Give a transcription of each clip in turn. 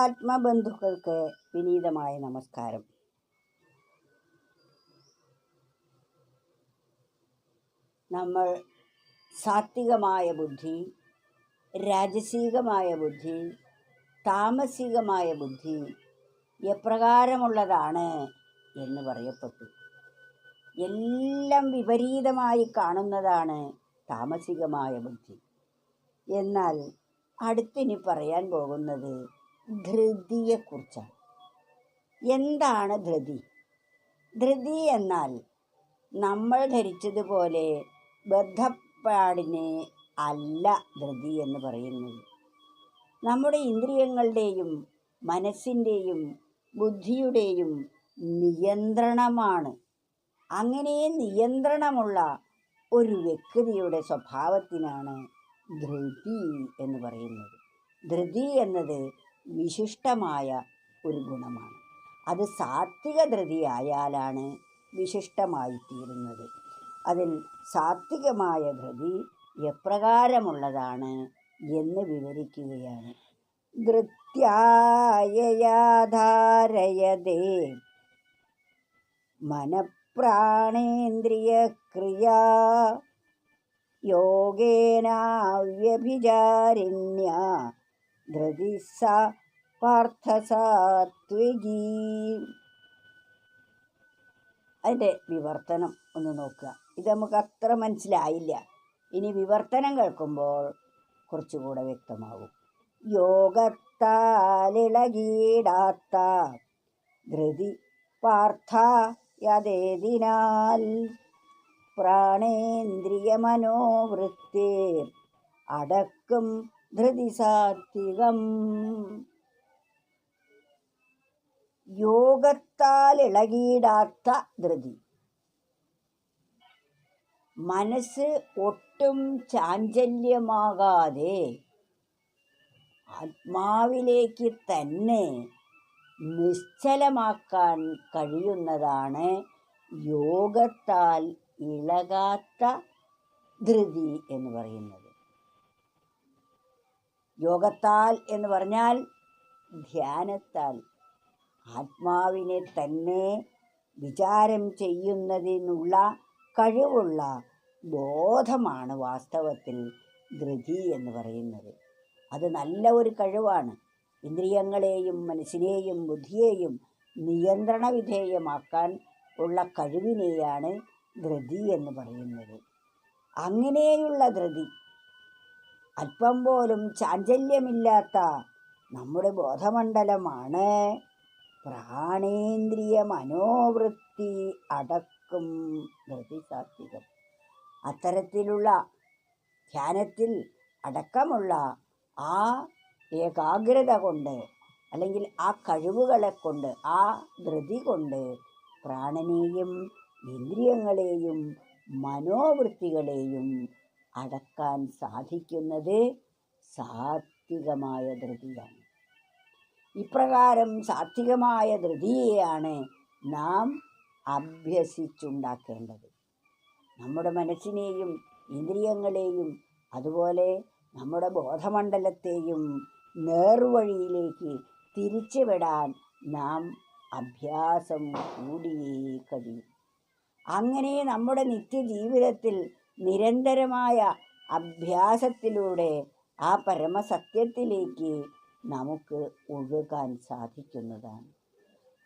ആത്മബന്ധുക്കൾക്ക് വിനീതമായ നമസ്കാരം. നമ്മൾ സാത്വികമായ ബുദ്ധി രാജസികമായ ബുദ്ധി താമസികമായ ബുദ്ധി എപ്രകാരമുള്ളതാണ് എന്ന് പറയപ്പെട്ടു. എല്ലാം വിപരീതമായി കാണുന്നതാണ് താമസികമായ ബുദ്ധി. എന്നാൽ അടുത്തിനി പറയാൻ പോകുന്നത് ധൃതിയെക്കുറിച്ചാണ്. എന്താണ് ധൃതി? ധൃതി എന്നാൽ നമ്മൾ ധരിച്ചതുപോലെ ബദ്ധപ്പാടിനെ അല്ല ധൃതി എന്ന് പറയുന്നത്. നമ്മുടെ ഇന്ദ്രിയങ്ങളുടെയും മനസ്സിന്റെയും ബുദ്ധിയുടെയും നിയന്ത്രണമാണ്. അങ്ങനെ നിയന്ത്രണമുള്ള ഒരു വ്യക്തിയുടെ സ്വഭാവത്തിനാണ് ധൃതി എന്ന് പറയുന്നത്. ധൃതി എന്നത് വിശിഷ്ടമായ ഒരു ഗുണമാണ്. അത് സാത്വിക ധൃതി ആയാലാണ് വിശിഷ്ടമായി തീരുന്നത് അതിൽ സാത്വികമായ ധൃതി എപ്രകാരമുള്ളതാണ് എന്ന് വിവരിക്കുകയാണ്. ധൃത്യായയാധാരയതേ മനഃപ്രാണേന്ദ്രിയക്രിയാ യോഗേനാവ്യഭിചാരിണ്യ ധൃതി സ പാർത്ഥസാത്വികീ അതിന്റെ വിവർത്തനം ഒന്ന് നോക്കുക. ഇത് നമുക്ക് അത്ര മനസ്സിലായില്ല. ഇനി വിവർത്തനം കേൾക്കുമ്പോൾ കുറച്ചുകൂടെ വ്യക്തമാകും യോഗത്താലിളകീടാത്ത ധൃതി പാർത്ഥ യതേതിനാൽ പ്രാണേന്ദ്രിയ മനോവൃത്തിർ അടക്കും ധൃതി സാത്വികം യോഗത്താൽ ഇളകിയിടാത്ത ധൃതി. മനസ്സ് ഒട്ടും ചാഞ്ചല്യമാകാതെ ആത്മാവിലേക്ക് തന്നെ നിശ്ചലമാക്കാൻ കഴിയുന്നതാണ് യോഗത്താൽ ഇളകാത്ത ധൃതി എന്ന് പറയുന്നത്. യോഗത്താൽ എന്ന് പറഞ്ഞാൽ ധ്യാനത്താൽ. ആത്മാവിനെ തന്നെ വിചാരം ചെയ്യുന്നതിനുള്ള കഴിവുള്ള ബോധമാണ് വാസ്തവത്തിൽ ധൃതി എന്ന് പറയുന്നത്. അത് നല്ല ഒരു കഴിവാണ്. ഇന്ദ്രിയങ്ങളെയും മനസ്സിനെയും ബുദ്ധിയെയും നിയന്ത്രണ വിധേയമാക്കാൻ ഉള്ള കഴിവിനെയാണ് ധൃതി എന്ന് പറയുന്നത്. അങ്ങനെയുള്ള ധൃതി അല്പം പോലും ചാഞ്ചല്യമില്ലാത്ത നമ്മുടെ ബോധമണ്ഡലമാണ്. പ്രാണേന്ദ്രിയ മനോവൃത്തി അടക്കും ധൃതി സാത്വികം അത്തരത്തിലുള്ള ധ്യാനത്തിൽ അടക്കമുള്ള ആ ഏകാഗ്രത കൊണ്ട് അല്ലെങ്കിൽ ആ കഴിവുകളെ കൊണ്ട് ആ ധൃതി കൊണ്ട് പ്രാണനെയും ഇന്ദ്രിയങ്ങളെയും മനോവൃത്തികളെയും അടക്കാൻ സാധിക്കുന്നത് സാത്വികമായ ധൃതിയാണ്. ഇപ്രകാരം സാത്വികമായ ധൃതിയെയാണ് നാം അഭ്യസിച്ചുണ്ടാക്കേണ്ടത്. നമ്മുടെ മനസ്സിനെയും ഇന്ദ്രിയങ്ങളെയും അതുപോലെ നമ്മുടെ ബോധമണ്ഡലത്തെയും നേർവഴിയിലേക്ക് തിരിച്ചുവിടാൻ നാം അഭ്യാസം കൂടിയേ കഴിയും. അങ്ങനെ നമ്മുടെ നിത്യജീവിതത്തിൽ നിരന്തരമായ അഭ്യാസത്തിലൂടെ ആ പരമസത്യത്തിലേക്ക് നമുക്ക് ഒഴുകാൻ സാധിക്കുന്നതാണ്.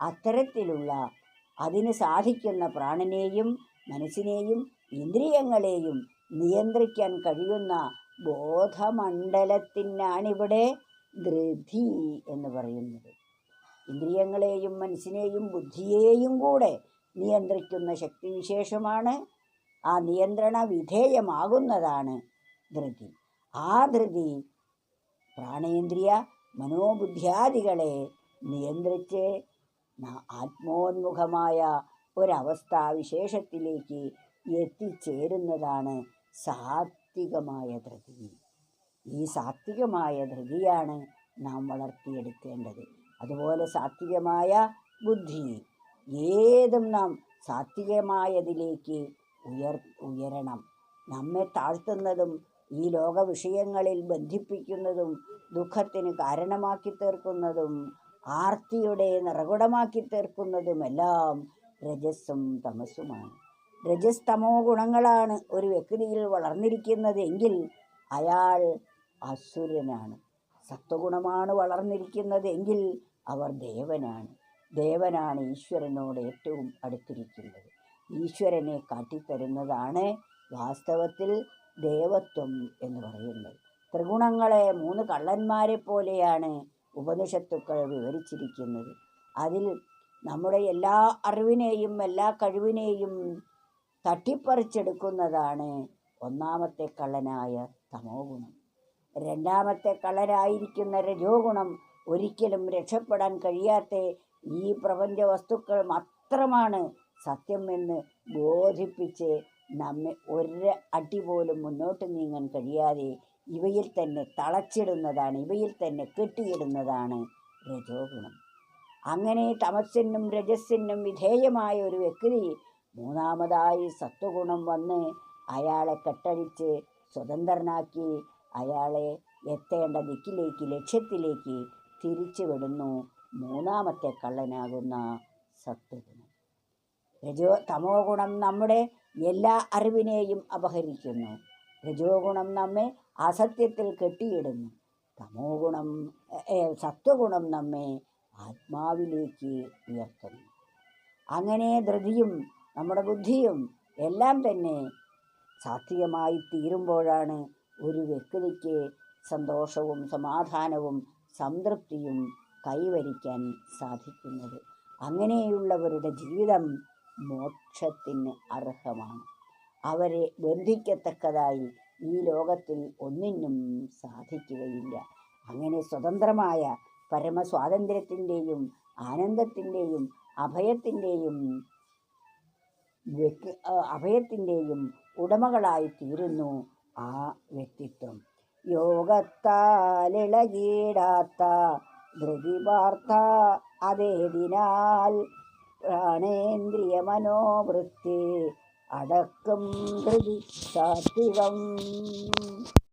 അത്തരത്തിലുള്ള അതിന് സാധിക്കുന്ന പ്രാണനെയും മനസ്സിനെയും ഇന്ദ്രിയങ്ങളെയും നിയന്ത്രിക്കാൻ കഴിയുന്ന ബോധമണ്ഡലത്തിനാണിവിടെ ധൃതി എന്ന് പറയുന്നത്. ഇന്ദ്രിയങ്ങളെയും മനസ്സിനെയും ബുദ്ധിയെയും കൂടെ നിയന്ത്രിക്കുന്ന ശക്തിവിശേഷമാണ് ആ നിയന്ത്രണ വിധേയമാകുന്നതാണ് ധൃതി. ആ ധൃതി പ്രാണേന്ദ്രിയ മനോബുദ്ധ്യാദികളെ നിയന്ത്രിച്ച് ആത്മോന്മുഖമായ ഒരവസ്ഥാവിശേഷത്തിലേക്ക് എത്തിച്ചേരുന്നതാണ് സാത്വികമായ ധൃതി. ഈ സാത്വികമായ ധൃതിയാണ് നാം വളർത്തിയെടുക്കേണ്ടത്. അതുപോലെ സാത്വികമായ ബുദ്ധി. ഏതും നാം സാത്വികമായതിലേക്ക് ഉയർ ഉയരണം. നമ്മെ താഴ്ത്തുന്നതും ഈ ലോക വിഷയങ്ങളിൽ ബന്ധിപ്പിക്കുന്നതും ദുഃഖത്തിന് കാരണമാക്കി തീർക്കുന്നതും ആർത്തിയുടെ നിറകുടമാക്കി തീർക്കുന്നതുമെല്ലാം രജസ്സും തമസ്സുമാണ്. രജസ് തമോ ഗുണങ്ങളാണ് ഒരു വ്യക്തിയിൽ വളർന്നിരിക്കുന്നതെങ്കിൽ അയാൾ അസുരനാണ്. സത്വഗുണമാണ് വളർന്നിരിക്കുന്നതെങ്കിൽ അവർ ദേവനാണ്. ദേവനാണ് ഈശ്വരനോട് ഏറ്റവും അടുത്തിരിക്കുന്നത്. ഈശ്വരനെ കാട്ടിത്തരുന്നതാണ് വാസ്തവത്തിൽ ദേവത്വം എന്ന് പറയുന്നത്. ത്രിഗുണങ്ങളെ മൂന്ന് കള്ളന്മാരെ പോലെയാണ് ഉപനിഷത്തുക്കൾ വിവരിച്ചിരിക്കുന്നത്. അതിൽ നമ്മുടെ എല്ലാ അറിവിനെയും എല്ലാ കഴിവിനെയും തട്ടിപ്പറിച്ചെടുക്കുന്നതാണ് ഒന്നാമത്തെ കള്ളനായ തമോ ഗുണം രണ്ടാമത്തെ കള്ളനായിരിക്കുന്ന രജോ ഗുണം ഒരിക്കലും രക്ഷപ്പെടാൻ കഴിയാത്ത ഈ പ്രപഞ്ച വസ്തുക്കൾ മാത്രമാണ് സത്യം എന്ന് ബോധിപ്പിച്ച് നമ്മെ ഒരു അടി പോലും മുന്നോട്ട് നീങ്ങാൻ കഴിയാതെ ഇവയിൽ തന്നെ തളച്ചിടുന്നതാണ് ഇവയിൽ തന്നെ കെട്ടിയിടുന്നതാണ് രജോഗുണം അങ്ങനെ തമസ്സിനും രജസ്സിനും വിധേയമായ ഒരു വ്യക്തി മൂന്നാമതായി സത്വഗുണം വന്ന് അയാളെ കെട്ടഴിച്ച് സ്വതന്ത്രനാക്കി അയാളെ എത്തേണ്ട ദിക്കിലേക്ക് ലക്ഷ്യത്തിലേക്ക് തിരിച്ചു വിടുന്നു മൂന്നാമത്തെ കള്ളനാകുന്ന സത്വഗുണം. രജോ തമോ ഗുണം നമ്മുടെ എല്ലാ അറിവിനെയും അപഹരിക്കുന്നു. രജോ ഗുണം നമ്മെ അസത്യത്തിൽ കെട്ടിയിടുന്നു. തമോ ഗുണം സത്വഗുണം നമ്മെ ആത്മാവിലേക്ക് ഉയർത്തുന്നു. അങ്ങനെ ധൃതിയും നമ്മുടെ ബുദ്ധിയും എല്ലാം തന്നെ സാത്വികമായി തീരുമ്പോഴാണ് ഒരു വ്യക്തിക്ക് സന്തോഷവും സമാധാനവും സംതൃപ്തിയും കൈവരിക്കാൻ സാധിക്കുന്നത്. അങ്ങനെയുള്ളവരുടെ ജീവിതം മോക്ഷത്തിന് അർഹമാണ്. അവരെ ബന്ധിക്കത്തക്കതായി ഈ ലോകത്തിൽ ഒന്നിനും സാധിക്കുകയില്ല. അങ്ങനെ സ്വതന്ത്രമായ പരമസ്വാതന്ത്ര്യത്തിന്റെയും ആനന്ദത്തിന്റെയും അഭയത്തിന്റെയും അഭയത്തിന്റെയും ഉടമകളായി തീരുന്നു ആ വ്യക്തിത്വം. യോഗത്താലിളകീടാത്ത ധൃതി പാർത്ത അതേതിനാൽ പ്രാണേന്ദ്രിയ മനോവൃത്തി അടക്കം ധൃതി സാത്വികം